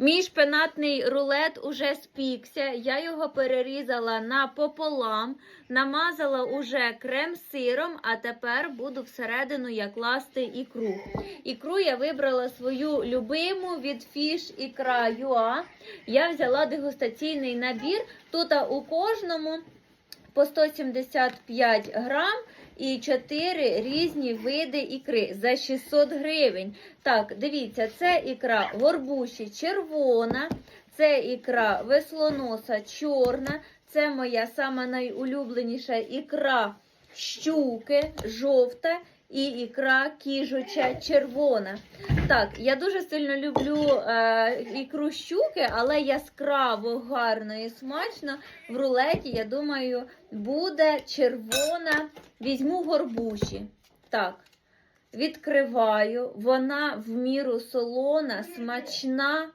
Мій шпинатний рулет уже спікся. Я його перерізала напополам, намазала уже крем-сиром, а тепер буду всередину я класти ікру. Ікру я вибрала свою любиму від Fish ікра Юа. Я взяла дегустаційний набір. Тут у кожному по 175 грам і 4 різні види ікри за 600 гривень. Так, дивіться, це ікра горбуші червона, це ікра веслоноса чорна, це моя найулюбленіша ікра щуки жовта і ікра кіжуча червона. Так, я дуже сильно люблю е, ікру щуки, але яскраво, гарно і смачно. В рулеті, я думаю, буде червона. Візьму горбуші. Так, відкриваю. Вона в міру солона, смачна.